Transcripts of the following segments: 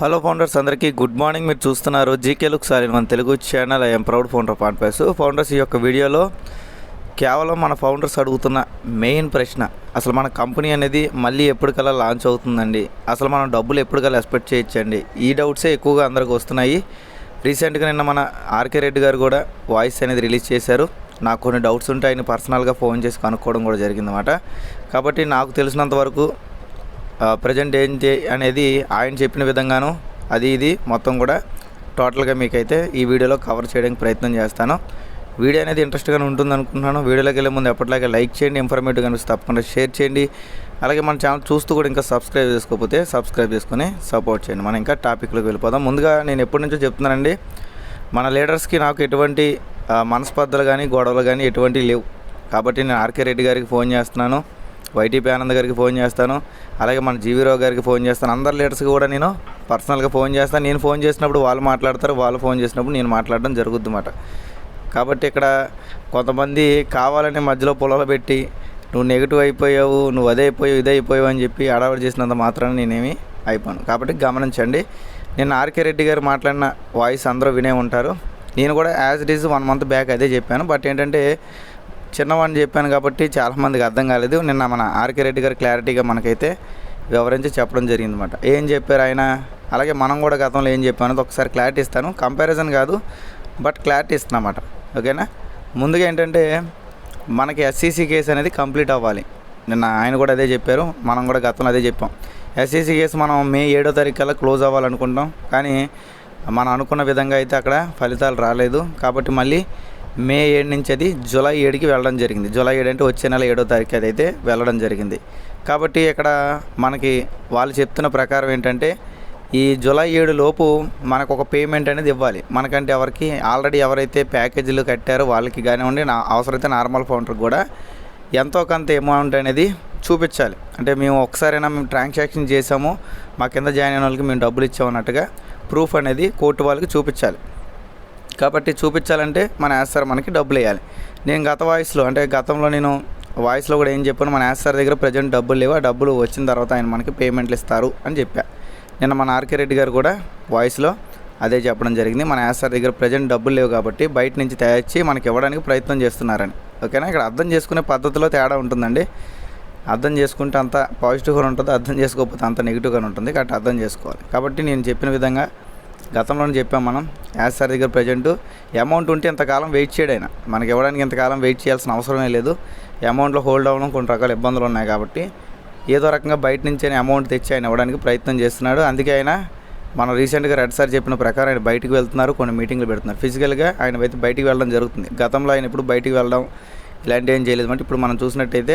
Hello founders అందరికీ good morning. మీరు చూస్తున్నారు జీకే లుక్ సారీ మన Telugu channel I'm proud founder పాండ్పేస్ founders ఈ యొక్క వీడియోలో కేవలం మన ఫౌండర్స్ అడుగుతున్న మెయిన్ ప్రశ్న అసలు మన కంపెనీ అనేది మళ్ళీ ఎప్పటికల్లా లాంచ్ అవుతుందండి? అసలు మనం డబ్బులు ఎప్పటికల్లా ఎక్స్పెక్ట్ చేయొచ్చండి? ఈ డౌట్సే ఎక్కువగా అందరికి వస్తున్నాయి. రీసెంట్గా నిన్న మన ఆర్కే రెడ్డి గారు కూడా వాయిస్ అనేది రిలీజ్ చేశారు. నాకు కొన్ని డౌట్స్ ఉంటే ఆయన పర్సనల్గా ఫోన్ చేసి కనుక్కోవడం కూడా జరిగిందన్నమాట. కాబట్టి నాకు తెలిసినంత వరకు ప్రజెంట్ ఏంటి అనేది ఆయన చెప్పిన విధంగాను అది ఇది మొత్తం కూడా టోటల్గా మీకైతే ఈ వీడియోలో కవర్ చేయడానికి ప్రయత్నం చేస్తాను. వీడియో అనేది ఇంట్రెస్ట్గానే ఉంటుంది అనుకుంటున్నాను. వీడియోలోకి వెళ్ళే ముందు ఎప్పటిలాగే లైక్ చేయండి ఇన్ఫర్మేటివ్ కనిపిస్తే తప్పకుండా షేర్ చేయండి. అలాగే మన ఛానల్ చూస్తూ కూడా ఇంకా సబ్స్క్రైబ్ చేసుకోకపోతే సబ్స్క్రైబ్ చేసుకొని సపోర్ట్ చేయండి. మనం ఇంకా టాపిక్లోకి వెళ్ళిపోదాం. ముందుగా నేను ఎప్పటి నుంచో చెప్తున్నానండి మన లీడర్స్కి నాకు ఎటువంటి మనస్పర్ధలు కానీ గొడవలు కానీ ఎటువంటి లేవు. కాబట్టి నేను ఆర్కే రెడ్డి గారికి ఫోన్ చేస్తున్నాను. వైటీపీ ఆనంద్ గారికి ఫోన్ చేస్తాను. అలాగే మన జీవీరావు గారికి ఫోన్ చేస్తాను. అందరు లీడర్స్కి కూడా నేను పర్సనల్గా ఫోన్ చేస్తాను. నేను ఫోన్ చేసినప్పుడు వాళ్ళు మాట్లాడతారు. వాళ్ళు ఫోన్ చేసినప్పుడు నేను మాట్లాడడం జరుగుద్ది అన్నమాట. కాబట్టి ఇక్కడ కొంతమంది కావాలని మధ్యలో పొలాలు పెట్టి నువ్వు నెగిటివ్ అయిపోయావు నువ్వు అదే అయిపోయావు ఇదే అయిపోయావు అని చెప్పి అడవాడు చేసినంత మాత్రాన నేనేమి అయిపోను. కాబట్టి గమనించండి. నేను ఆర్కే రెడ్డి గారు మాట్లాడిన వాయిస్ అందరూ వినే ఉంటారు. నేను కూడా as it is one month back అదే చెప్పాను. బట్ ఏంటంటే చిన్నవాడిని చెప్పాను కాబట్టి చాలామందికి అర్థం కాలేదు. నిన్న మన ఆర్కే రెడ్డి గారు క్లారిటీగా మనకైతే వివరించి చెప్పడం జరిగింది అనమాట ఏం చెప్పారు ఆయన? అలాగే మనం కూడా గతంలో ఏం చెప్పాను ఒకసారి క్లారిటీ ఇస్తాను. కంపారిజన్ కాదు బట్ క్లారిటీ ఇస్తున్నమాట. ఓకేనా? ముందుగా ఏంటంటే మనకి ఎస్సీసీ కేసు అనేది కంప్లీట్ అవ్వాలి. నిన్న ఆయన కూడా అదే చెప్పారు మనం కూడా గతంలో అదే చెప్పాం. ఎస్సీసీ కేసు మనం మే ఏడో తారీఖు కల్లా క్లోజ్ అవ్వాలనుకుంటాం కానీ మనం అనుకున్న విధంగా అయితే అక్కడ ఫలితాలు రాలేదు. కాబట్టి మళ్ళీ మే ఏడు నుంచి అది జూలై ఏడుకి వెళ్ళడం జరిగింది. జూలై ఏడు అంటే వచ్చే నెల ఏడో తారీఖు అది అయితే వెళ్ళడం జరిగింది. కాబట్టి ఇక్కడ మనకి వాళ్ళు చెప్తున్న ప్రకారం ఏంటంటే ఈ జూలై ఏడు లోపు మనకు ఒక పేమెంట్ అనేది ఇవ్వాలి. మనకంటే ఎవరికి ఆల్రెడీ ఎవరైతే ప్యాకేజీలు కట్టారో వాళ్ళకి కానివ్వండి నా అవసరమైతే నార్మల్ ఫౌండర్ కూడా ఎంతో కొంత అమౌంట్ అనేది చూపించాలి. అంటే మేము ఒకసారైనా మేము ట్రాన్సాక్షన్ చేసాము మా కింద జాయిన్ అయిన వాళ్ళకి మేము డబ్బులు ఇచ్చామన్నట్టుగా ప్రూఫ్ అనేది కోర్టు వాళ్ళకి చూపించాలి. కాబట్టి చూపించాలంటే మన యాస్ సార్ మనకి డబ్బులు వేయాలి నేను గత వాయిస్లో అంటే గతంలో నేను వాయిస్లో కూడా ఏం చెప్పాను మన యాస్ సార్ దగ్గర ప్రజెంట్ డబ్బులు లేవు ఆ డబ్బులు వచ్చిన తర్వాత ఆయన మనకి పేమెంట్లు ఇస్తారు అని చెప్పా. నిన్న మన ఆర్కే రెడ్డి గారు కూడా వాయిస్లో అదే చెప్పడం జరిగింది మన యాస్ సార్ దగ్గర ప్రజెంట్ డబ్బులు లేవు కాబట్టి బయట నుంచి తయారు మనకి ఇవ్వడానికి ప్రయత్నం చేస్తున్నారని. ఓకేనా? ఇక్కడ అర్థం చేసుకునే పద్ధతిలో తేడా ఉంటుందండి. అర్థం చేసుకుంటే అంత పాజిటివ్గా ఉంటుంది అర్థం చేసుకోకపోతే అంత నెగిటివ్గా ఉంటుంది కాబట్టి అర్థం చేసుకోవాలి. కాబట్టి నేను చెప్పిన విధంగా గతంలోనే చెప్పాం మనం యాజ్ సార్ దగ్గర ప్రజెంట్ అమౌంట్ ఉంటే ఇంతకాలం వెయిట్ చేయడైన మనకి ఇవ్వడానికి ఇంతకాలం వెయిట్ చేయాల్సిన అవసరమే లేదు. అమౌంట్లో హోల్డ్ అవ్వడం కొన్ని రకాల ఇబ్బందులు ఉన్నాయి కాబట్టి ఏదో రకంగా బయట నుంచి అయినా అమౌంట్ తెచ్చి ఆయన ఇవ్వడానికి ప్రయత్నం చేస్తున్నాడు. అందుకే ఆయన మనం రీసెంట్గా రెడ్ సార్ చెప్పిన ప్రకారం ఆయన బయటికి వెళ్తున్నారు కొన్ని మీటింగ్లు పెడుతున్నారు. ఫిజికల్గా ఆయన అయితే బయటికి వెళ్ళడం జరుగుతుంది. గతంలో ఆయన ఇప్పుడు బయటికి వెళ్ళడం ఇలాంటివి ఏం చేయలేదు. అంటే ఇప్పుడు మనం చూసినట్టయితే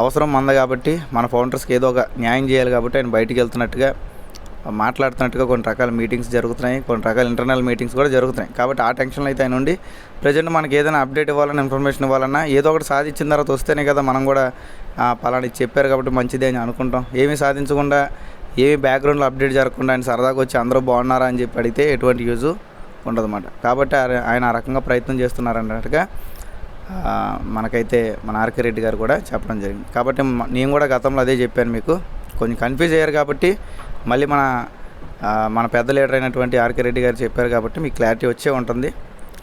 అవసరం మంద కాబట్టి మన ఫౌండర్స్కి ఏదో ఒక న్యాయం చేయాలి కాబట్టి ఆయన బయటికి వెళ్తున్నట్టుగా మాట్లాడుతున్నట్టుగా కొన్ని రకాల మీటింగ్స్ జరుగుతున్నాయి కొన్ని రకాల ఇంటర్నల్ మీటింగ్స్ కూడా జరుగుతున్నాయి. కాబట్టి ఆ టెన్షన్లో అయితే ఆయన ఉండి ప్రజెంట్ మనకి ఏదైనా అప్డేట్ ఇవ్వాలన్నా ఇన్ఫర్మేషన్ ఇవ్వాలన్నా ఏదో ఒకటి సాధించిన తర్వాత వస్తేనే కదా మనం కూడా పలానా చెప్పారు కాబట్టి మంచిదే అని అనుకుంటాం. ఏమీ సాధించకుండా ఏమి బ్యాక్గ్రౌండ్లో అప్డేట్ జరగకుండా ఆయన సరదాగా వచ్చి అందరూ బాగున్నారా? అని చెప్పి అడిగితే ఎటువంటి యూజ్ ఉండదన్నమాట. కాబట్టి ఆయన- ఆయన ఆ రకంగా ప్రయత్నం చేస్తున్నారన్నట్టుగా మనకైతే మన ఆర్కే రెడ్డి గారు కూడా చెప్పడం జరిగింది. కాబట్టి నేను కూడా గతంలో అదే చెప్పాను మీకు. కొంచెం కన్ఫ్యూజ్ అయ్యారు కాబట్టి మళ్ళీ మన మన పెద్ద లీడర్ అయినటువంటి ఆర్కే రెడ్డి గారు చెప్పారు కాబట్టి మీకు క్లారిటీ వచ్చే ఉంటుంది.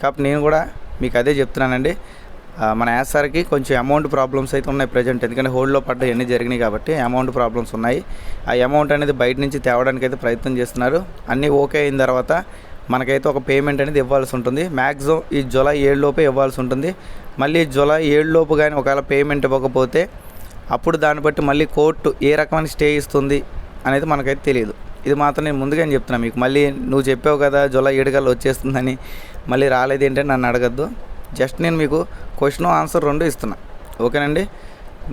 కాబట్టి నేను కూడా మీకు అదే చెప్తున్నానండి. మన యాసార్కి కొంచెం అమౌంట్ ప్రాబ్లమ్స్ అయితే ఉన్నాయి ప్రజెంట్ ఎందుకంటే హోల్డ్లో పడ్డ ఎన్ని జరిగినాయి కాబట్టి అమౌంట్ ప్రాబ్లమ్స్ ఉన్నాయి. ఆ అమౌంట్ అనేది బయట నుంచి తేవడానికి అయితే ప్రయత్నం చేస్తున్నారు. అన్నీ ఓకే అయిన తర్వాత మనకైతే ఒక పేమెంట్ అనేది ఇవ్వాల్సి ఉంటుంది. మ్యాక్సిమం ఈ జులై ఏడు లోపే ఇవ్వాల్సి ఉంటుంది. మళ్ళీ జులై ఏడు లోపు కానీ ఒకవేళ పేమెంట్ ఇవ్వకపోతే అప్పుడు దాన్ని బట్టి మళ్ళీ కోర్టు ఏ రకమైన స్టే ఇస్తుంది అనేది మనకైతే తెలియదు ఇది మాత్రం నేను ముందుగానే చెప్తున్నా మీకు. మళ్ళీ నువ్వు చెప్పావు కదా జూలై ఏడు కల్లా వచ్చేస్తుందని మళ్ళీ రాలేదు ఏంటని నన్ను అడగద్దు. జస్ట్ నేను మీకు క్వశ్చన్ ఆన్సర్ రెండు ఇస్తున్నా. ఓకేనండి?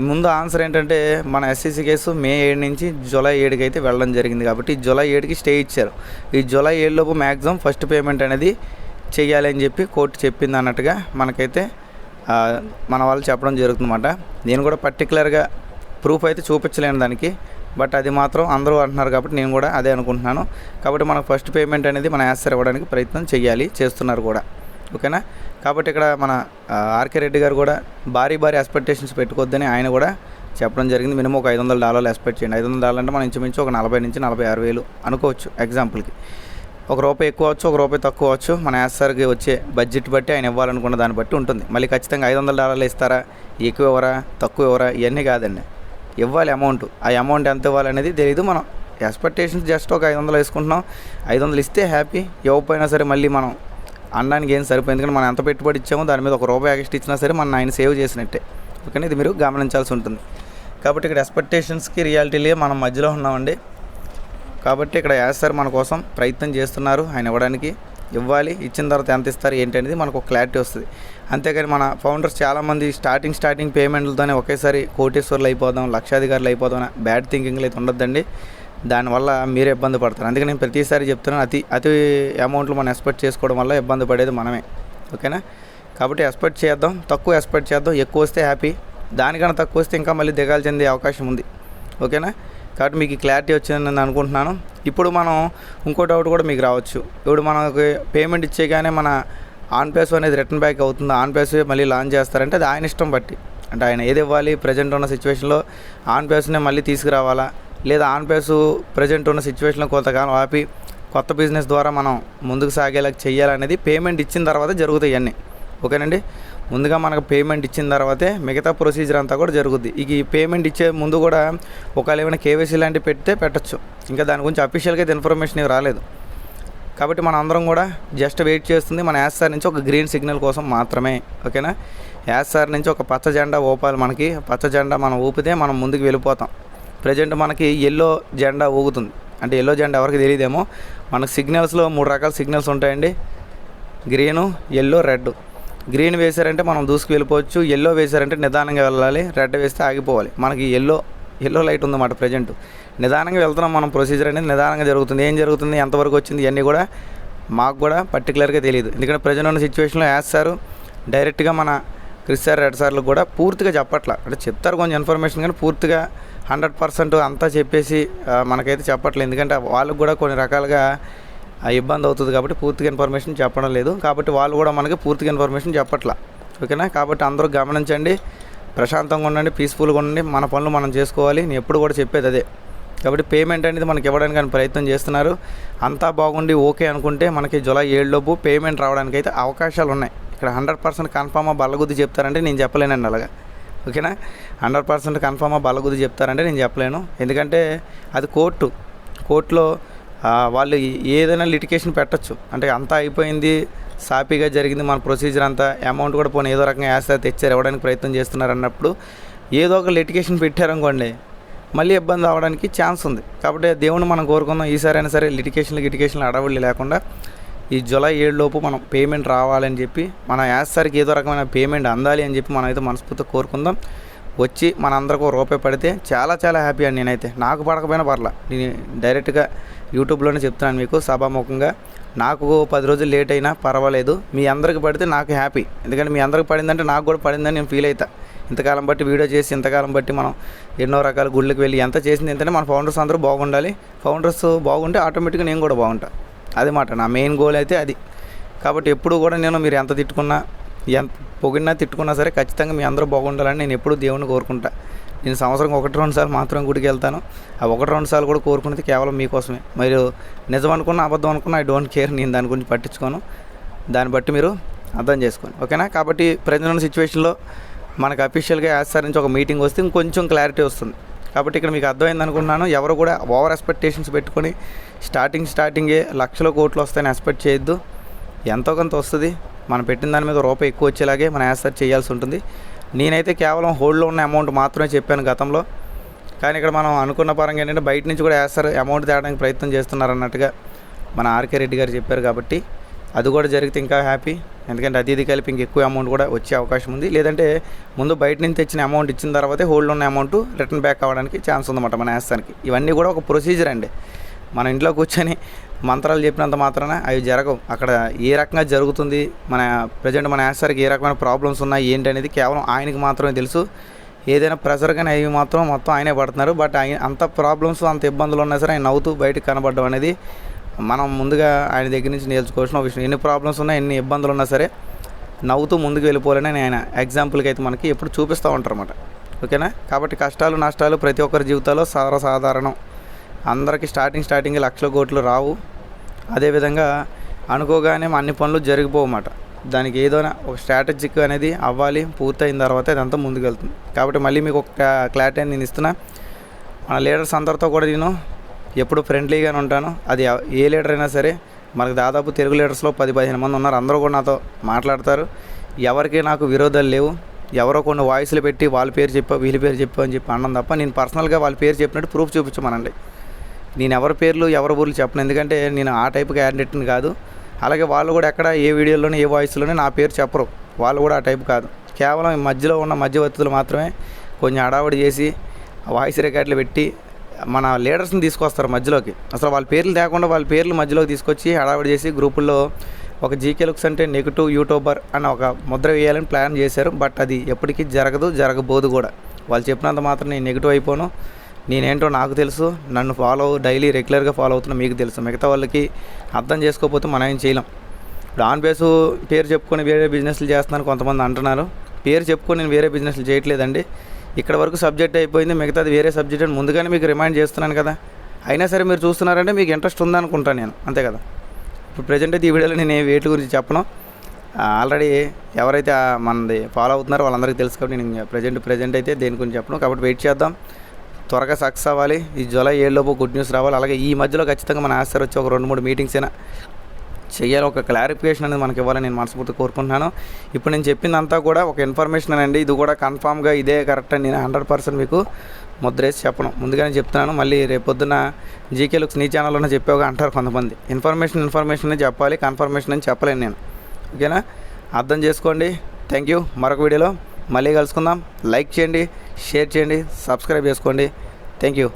ముందు ఆన్సర్ ఏంటంటే మన ఎస్సీసీ కేసు మే ఏడు నుంచి జూలై ఏడుకి అయితే వెళ్ళడం జరిగింది కాబట్టి ఈ జూలై ఏడుకి స్టే ఇచ్చారు. ఈ జూలై ఏడులోపు మ్యాక్సిమం ఫస్ట్ పేమెంట్ అనేది చేయాలని చెప్పి కోర్టు చెప్పింది అన్నట్టుగా మనకైతే మన వాళ్ళు చెప్పడం జరుగుతుందన్నమాట. నేను కూడా పర్టికులర్గా ప్రూఫ్ అయితే చూపించలేను దానికి బట్ అది మాత్రం అందరూ అంటున్నారు కాబట్టి నేను కూడా అదే అనుకుంటున్నాను. కాబట్టి మనకు ఫస్ట్ పేమెంట్ అనేది మన యాసర్ ఇవ్వడానికి ప్రయత్నం చేయాలి చేస్తున్నారు కూడా. ఓకేనా? కాబట్టి ఇక్కడ మన ఆర్కే రెడ్డి గారు కూడా భారీ భారీ ఎక్స్పెక్టేషన్స్ పెట్టుకోవద్దని ఆయన కూడా చెప్పడం జరిగింది. మినిమం ఒక ఐదు వందల డాలర్లు ఎక్స్పెక్ట్ చేయండి. ఐదు వందల డాలర్ అంటే మనం ఇంచుమించు ఒక నలభై నుంచి నలభై ఆరు వేలు అనుకోవచ్చు ఎగ్జాంపుల్కి ఒక రూపాయి ఎక్కువ అవచ్చు ఒక రూపాయి తక్కువ అవచ్చు. మన యాసర్కి వచ్చే బడ్జెట్ బట్టి ఆయన ఇవ్వాలనుకున్న దాన్ని బట్టి ఉంటుంది. మళ్ళీ ఖచ్చితంగా ఐదు వందల డాలర్లు ఇస్తారా? ఎక్కువ ఇవ్వరా? తక్కువ ఇవ్వరా? ఇవన్నీ కాదండి. ఇవ్వాలి అమౌంట్ ఆ అమౌంట్ ఎంత ఇవ్వాలనేది తెలియదు మనం. ఎక్స్పెక్టేషన్స్ జస్ట్ ఒక ఐదు వందలు వేసుకుంటున్నాం. ఐదు వందలు ఇస్తే హ్యాపీ ఇవ్వకపోయినా సరే మళ్ళీ మనం అనడానికి ఏం సరిపోయింది ఎందుకంటే మనం ఎంత పెట్టుబడి ఇచ్చామో దాని మీద ఒక రూపాయి ఎక్స్ట్రా ఇచ్చినా సరే మనం ఆయన సేవ్ చేసినట్టే. ఓకేనా? ఇది మీరు గమనించాల్సి ఉంటుంది. కాబట్టి ఇక్కడ ఎక్స్పెక్టేషన్స్కి రియాలిటీలే మనం మధ్యలో ఉన్నామండి. కాబట్టి ఇక్కడ యాస్ సార్ మన కోసం ప్రయత్నం చేస్తున్నారు. ఆయన ఇవ్వడానికి ఇవ్వాలి. ఇచ్చిన తర్వాత ఎంత ఇస్తారు ఏంటి అనేది మనకు ఒక క్లారిటీ వస్తుంది. అంతేకాని మన ఫౌండర్స్ చాలామంది స్టార్టింగ్ స్టార్టింగ్ పేమెంట్లతోనే ఒకేసారి కోటేశ్వర్లు అయిపోదాం లక్షాధికారులు అయిపోదాం బ్యాడ్ థింకింగ్లు అయితే ఉండొద్దండి. దానివల్ల మీరే ఇబ్బంది పడతారు. అందుకే నేను ప్రతిసారి చెప్తున్నాను అతి అతి అమౌంట్లు మనం ఎక్స్పెక్ట్ చేసుకోవడం వల్ల ఇబ్బంది పడేది మనమే. ఓకేనా? కాబట్టి ఎక్స్పెక్ట్ చేద్దాం. తక్కువ ఎక్స్పెక్ట్ చేద్దాం. ఎక్కువ వస్తే హ్యాపీ. దానికన్నా తక్కువ వస్తే ఇంకా మళ్ళీ దిగాల్సిందే అవకాశం ఉంది. ఓకేనా? కాబట్టి మీకు క్లారిటీ వచ్చిందని నేను అనుకుంటున్నాను. ఇప్పుడు మనం ఇంకో డౌట్ కూడా మీకు రావచ్చు. ఇప్పుడు మనకి పేమెంట్ ఇచ్చేగానే మన ఆన్ పేస్ అనేది రిటర్న్ బ్యాక్ అవుతుంది. ఆన్ పేస్ మళ్ళీ లాంచ్ చేస్తారంటే అది ఆయన ఇష్టం బట్టి. అంటే ఆయన ఏది ఇవ్వాలి? ప్రజెంట్ ఉన్న సిచ్యువేషన్లో ఆన్ పేస్నే మళ్ళీ తీసుకురావాలా? లేదా ఆన్ పేస్ ప్రజెంట్ ఉన్న సిచ్యువేషన్లో కొంతకాలం ఆపి కొత్త బిజినెస్ ద్వారా మనం ముందుకు సాగేలా చేయాలనేది పేమెంట్ ఇచ్చిన తర్వాత జరుగుతాయి అన్నీ ఓకేనండి? ముందుగా మనకు పేమెంట్ ఇచ్చిన తర్వాతే మిగతా ప్రొసీజర్ అంతా కూడా జరుగుద్ది. ఇక ఈ పేమెంట్ ఇచ్చే ముందు కూడా ఒకవేళ ఏమైనా కేవైసీ లాంటివి పెడితే పెట్టచ్చు. ఇంకా దాని గురించి అఫీషియల్గా అయితే ఇన్ఫర్మేషన్ ఇవి రాలేదు. కాబట్టి మన అందరం కూడా జస్ట్ వెయిట్ చేస్తుంది. మన యాస్ సార్ నుంచి ఒక గ్రీన్ సిగ్నల్ కోసం మాత్రమే. ఓకేనా యాస్ సార్ నుంచి ఒక పచ్చ జెండా ఊపాలి మనకి. పచ్చ జెండా మనం ఊపితే మనం ముందుకు వెళ్ళిపోతాం. ప్రజెంట్ మనకి ఎల్లో జెండా ఊగుతుంది. అంటే ఎల్లో జెండా ఎవరికి తెలియదేమో. మనకు సిగ్నల్స్లో మూడు రకాల సిగ్నల్స్ ఉంటాయండి. గ్రీను ఎల్లో రెడ్ గ్రీన్ వేశారంటే మనం దూసుకు వెళ్ళిపోవచ్చు ఎల్లో వేశారంటే నిదానంగా వెళ్ళాలి రెడ్ వేస్తే ఆగిపోవాలి. మనకి ఎల్లో ఎల్లో లైట్ ఉందన్నమాట ప్రజెంట్ నిదానంగా వెళ్తున్నాం మనం ప్రొసీజర్ అనేది నిదానంగా జరుగుతుంది. ఏం జరుగుతుంది ఎంతవరకు వచ్చింది ఇవన్నీ కూడా మాకు కూడా పర్టికులర్గా తెలియదు ఎందుకంటే ప్రజెంట్ ఉన్న సిచ్యువేషన్లో వేస్తారు. డైరెక్ట్గా మన క్రిస్ సార్ రెడ్ సార్లు కూడా పూర్తిగా చెప్పట్లా. అంటే చెప్తారు కొంచెం ఇన్ఫర్మేషన్ కానీ పూర్తిగా హండ్రెడ్ పర్సెంట్ అంతా చెప్పేసి మనకైతే చెప్పట్లేదు ఎందుకంటే వాళ్ళకు కూడా కొన్ని రకాలుగా ఇబ్బంది అవుతుంది కాబట్టి పూర్తిగా ఇన్ఫర్మేషన్ చెప్పడం లేదు. కాబట్టి వాళ్ళు కూడా మనకి పూర్తిగా ఇన్ఫర్మేషన్ చెప్పట్లా. ఓకేనా? కాబట్టి అందరూ గమనించండి. ప్రశాంతంగా ఉండండి పీస్ఫుల్గా ఉండండి. మన పనులు మనం చేసుకోవాలి. నేను ఎప్పుడు కూడా చెప్పేది అదే. కాబట్టి పేమెంట్ అనేది మనకి ఇవ్వడానికి అని ప్రయత్నం చేస్తున్నారు. అంతా బాగుండి ఓకే అనుకుంటే మనకి జూలై ఏడులోపు పేమెంట్ రావడానికి అయితే అవకాశాలు ఉన్నాయి. ఇక్కడ హండ్రెడ్ పర్సెంట్ కన్ఫామ్గా బల్లగుద్ది చెప్తారంటే నేను చెప్పలేనండి అలాగా. ఓకేనా? హండ్రెడ్ పర్సెంట్ కన్ఫామ్గా బల్లగుద్ది చెప్తారంటే నేను చెప్పలేను. ఎందుకంటే అది కోర్టు. కోర్టులో వాళ్ళు ఏదైనా లిటికేషన్ పెట్టచ్చు. అంటే అంతా అయిపోయింది సాపీగా జరిగింది మన ప్రొసీజర్ అంతా అమౌంట్ కూడా పోనీ ఏదో రకంగా యాస తెచ్చారు ఇవ్వడానికి ప్రయత్నం చేస్తున్నారు అన్నప్పుడు ఏదో ఒక లిటికేషన్ పెట్టారనుకోండి మళ్ళీ ఇబ్బంది అవడానికి ఛాన్స్ ఉంది. కాబట్టి దేవుని మనం కోరుకుందాం ఈసారి అయినా సరే లిటికేషన్లు గిటికేషన్లు అడవులు లేకుండా ఈ జూలై ఏడులోపు మనం పేమెంట్ రావాలని చెప్పి మన యాసరికి ఏదో రకమైన పేమెంట్ అందాలి అని చెప్పి మనం అయితే మనస్ఫూర్తిగా కోరుకుందాం. వచ్చి మనందరికీ రూపాయి పడితే చాలా చాలా హ్యాపీ అండి నేనైతే. నాకు పడకపోయినా పర్లా. నేను డైరెక్ట్గా యూట్యూబ్లోనే చెప్తున్నాను మీకు సభాముఖంగా. నాకు పది రోజులు లేట్ అయినా పర్వాలేదు. మీ అందరికి పడితే నాకు హ్యాపీ. ఎందుకంటే మీ అందరికి పడిందంటే నాకు కూడా పడిందని నేను ఫీల్ అవుతా ఇంతకాలం బట్టి వీడియో చేసి ఇంతకాలం బట్టి మనం ఎన్నో రకాల గుళ్ళకి వెళ్ళి ఎంత చేసింది ఏంటంటే మన ఫౌండర్స్ అందరూ బాగుండాలి. ఫౌండర్స్ బాగుంటే ఆటోమేటిక్గా నేను కూడా బాగుంటా. అది మాట. నా మెయిన్ గోల్ అయితే అది. కాబట్టి ఎప్పుడు కూడా నేను మీరు ఎంత తిట్టుకున్నా ఎంత పొగిడినా తిట్టుకున్నా సరే ఖచ్చితంగా మీ అందరూ బాగుండాలని నేను ఎప్పుడూ దేవుని కోరుకుంటా. నేను సంవత్సరం ఒకటి రెండు సార్లు మాత్రం గుడికి వెళ్తాను. ఆ ఒకటి రెండు సార్లు కూడా కోరుకునేది కేవలం మీకోసమే. మీరు నిజం అనుకున్న అబద్ధం అనుకున్న ఐ డోంట్ కేర్ నేను దాని గురించి పట్టించుకోను. దాన్ని బట్టి మీరు అర్థం చేసుకోండి. ఓకేనా? కాబట్టి ప్రజెంట్ ఉన్న సిచ్యువేషన్లో మనకు అఫీషియల్గా యాసార్ నుంచి ఒక మీటింగ్ వస్తే ఇంకొంచెం క్లారిటీ వస్తుంది. కాబట్టి ఇక్కడ మీకు అర్థమైంది అనుకున్నాను ఎవరు కూడా ఓవర్ ఎక్స్పెక్టేషన్స్ పెట్టుకొని స్టార్టింగ్ స్టార్టింగే లక్షల కోట్లు వస్తాయని ఎక్స్పెక్ట్ చేయొద్దు. ఎంతో కొంత వస్తుంది. మనం పెట్టిన దాని మీద రూపాయి ఎక్కువ వచ్చేలాగే మనం యాసర్ చేయాల్సి ఉంటుంది. నేనైతే కేవలం హోల్డ్లో ఉన్న అమౌంట్ మాత్రమే చెప్పాను గతంలో. కానీ ఇక్కడ మనం అనుకున్న పరంగా ఏంటంటే బయట నుంచి కూడా యాసర్ అమౌంట్ తేవడానికి ప్రయత్నం చేస్తున్నారు అన్నట్టుగా మన ఆర్కే రెడ్డి గారు చెప్పారు కాబట్టి అది కూడా జరిగితే ఇంకా హ్యాపీ. ఎందుకంటే అది ఇది కలిపి ఇంక ఎక్కువ అమౌంట్ కూడా వచ్చే అవకాశం ఉంది. లేదంటే ముందు బయట నుంచి తెచ్చిన అమౌంట్ ఇచ్చిన తర్వాతే హోల్డ్ ఉన్న అమౌంట్ రిటర్న్ బ్యాక్ అవ్వడానికి ఛాన్స్ ఉందన్నమాట మన యాస్తానికి ఇవన్నీ కూడా ఒక ప్రొసీజర్ అండి. మన ఇంట్లో కూర్చొని మంత్రాలు చెప్పినంత మాత్రాన అవి జరగవు. అక్కడ ఏ రకంగా జరుగుతుంది మన ప్రజెంట్ మన యాస్తానికి ఏ రకమైన ప్రాబ్లమ్స్ ఉన్నాయి ఏంటి అనేది కేవలం ఆయనకి మాత్రమే తెలుసు. ఏదైనా ప్రెషర్ కానీ అవి మాత్రం మొత్తం ఆయనే పడుతున్నారు. బట్ ఆయన అంత ప్రాబ్లమ్స్ అంత ఇబ్బందులు ఉన్నా సరే ఆయన నవ్వుతూ బయటకు కనబడడం అనేది మనం ముందుగా ఆయన దగ్గర నుంచి నేర్చుకోవాల్సిన విషయం. ఎన్ని ప్రాబ్లమ్స్ ఉన్నా ఎన్ని ఇబ్బందులు ఉన్నా సరే నవ్వుతూ ముందుకు వెళ్ళిపోవాలని ఆయన ఎగ్జాంపుల్కి అయితే మనకి ఎప్పుడు చూపిస్తూ ఉంటారు అన్నమాట ఓకేనా? కాబట్టి కష్టాలు నష్టాలు ప్రతి ఒక్కరి జీవితాల్లో సర్వసాధారణం. అందరికీ స్టార్టింగ్ స్టార్టింగ్ లక్షల కోట్లు రావు. అదేవిధంగా అనుకోగానే అన్ని పనులు జరిగిపోవన్నమాట దానికి ఏదైనా ఒక స్ట్రాటజిక్ అనేది అవ్వాలి పూర్తయిన తర్వాత ఇదంతా ముందుకెళ్తుంది. కాబట్టి మళ్ళీ మీకు ఒక క్లారిటీ అని నేను ఇస్తున్నా. మన లీడర్స్ అందరితో కూడా నేను ఎప్పుడు ఫ్రెండ్లీగానే ఉంటాను. అది ఏ లీడర్ అయినా సరే మనకు దాదాపు తెలుగు లీడర్స్లో పది పదిహేను మంది ఉన్నారు. అందరూ కూడా నాతో మాట్లాడతారు. ఎవరికి నాకు విరోధాలు లేవు. ఎవరో కొన్ని వాయిస్లు పెట్టి వాళ్ళ పేరు చెప్పా వీళ్ళ పేరు చెప్పా అని చెప్పి అన్నం తప్ప నేను పర్సనల్గా వాళ్ళ పేరు చెప్పినట్టు ప్రూఫ్ చూపించమనండి. నేను ఎవరి పేర్లు ఎవరి ఊర్లు చెప్పను. ఎందుకంటే నేను ఆ టైప్ క్యాండిడేట్ని కాదు. అలాగే వాళ్ళు కూడా ఎక్కడ ఏ వీడియోలోనే ఏ వాయిస్లోనే నా పేరు చెప్పరు. వాళ్ళు కూడా ఆ టైప్ కాదు. కేవలం మధ్యలో ఉన్న మధ్యవర్తులు మాత్రమే కొంచెం హడావుడి చేసి వాయిస్ రికార్డులు పెట్టి మన లీడర్స్ని తీసుకొస్తారు మధ్యలోకి. అసలు వాళ్ళ పేర్లు లేకుండా వాళ్ళ పేర్లు మధ్యలోకి తీసుకొచ్చి హడావిడి చేసి గ్రూపుల్లో ఒక జీకే లుక్స్ అంటే నెగిటివ్ యూట్యూబర్ అని ఒక ముద్ర వేయాలని ప్లాన్ చేశారు. బట్ అది ఎప్పటికీ జరగదు జరగబోదు కూడా. వాళ్ళు చెప్పినంత మాత్రం నేను నెగిటివ్ అయిపోను. నేనేంటో నాకు తెలుసు. నన్ను ఫాలో డైలీ రెగ్యులర్గా ఫాలో అవుతున్నా మీకు తెలుసు. మిగతా వాళ్ళకి అర్థం చేసుకోకపోతే మనం ఏం చేయలేం. ఇప్పుడు ఆన్ బేసు పేరు చెప్పుకొని వేరే బిజినెస్లు చేస్తున్నాను కొంతమంది అంటున్నారు. పేరు చెప్పుకొని నేను వేరే బిజినెస్లు చేయట్లేదండి. ఇక్కడ వరకు సబ్జెక్ట్ అయిపోయింది. మిగతాది వేరే సబ్జెక్ట్ అని ముందుగానే మీకు రిమైండ్ చేస్తున్నాను కదా. అయినా సరే మీరు చూస్తున్నారంటే మీకు ఇంట్రెస్ట్ ఉందనుకుంటాను నేను. అంతే కదా. ఇప్పుడు ప్రజెంట్ అయితే ఈ వీడియోలో నేను వేటి గురించి చెప్పను. ఆల్రెడీ ఎవరైతే మనది ఫాలో అవుతున్నారో వాళ్ళందరికీ తెలుసు కాబట్టి నేను ప్రజెంట్ ప్రజెంట్ అయితే దేని గురించి చెప్పను. కాబట్టి వెయిట్ చేద్దాం. త్వరగా సక్సెస్ అవ్వాలి. ఈ జూలై ఏడులోపు గుడ్ న్యూస్ రావాలి. అలాగే ఈ మధ్యలో ఖచ్చితంగా మన ఆశర్ వచ్చి ఒక రెండు మూడు మీటింగ్స్ అయినా చేయాలి. ఒక క్లారిఫికేషన్ అనేది మనకి ఇవ్వాలని నేను మనస్ఫూర్తిగా కోరుకుంటున్నాను. ఇప్పుడు నేను చెప్పిందంతా కూడా ఒక ఇన్ఫర్మేషన్ అండి ఇది కూడా కన్ఫామ్గా ఇదే కరెక్ట్ అని నేను హండ్రెడ్ పర్సెంట్ మీకు ముద్రేసి చెప్పను. ముందుగానే చెప్తున్నాను. మళ్ళీ రేపొద్దున జీకే లుక్స్ నీ ఛానల్లోనే చెప్పావుగా అంటారు కొంతమంది. ఇన్ఫర్మేషన్ ఇన్ఫర్మేషన్ చెప్పాలి. కన్ఫర్మేషన్ అని చెప్పలేను నేను. ఓకేనా? అర్థం చేసుకోండి. Thank you. మరొక వీడియోలో మళ్ళీ కలుసుకుందాం. లైక్ చేయండి. షేర్ చేయండి సబ్స్క్రైబ్ చేసుకోండి. Thank you.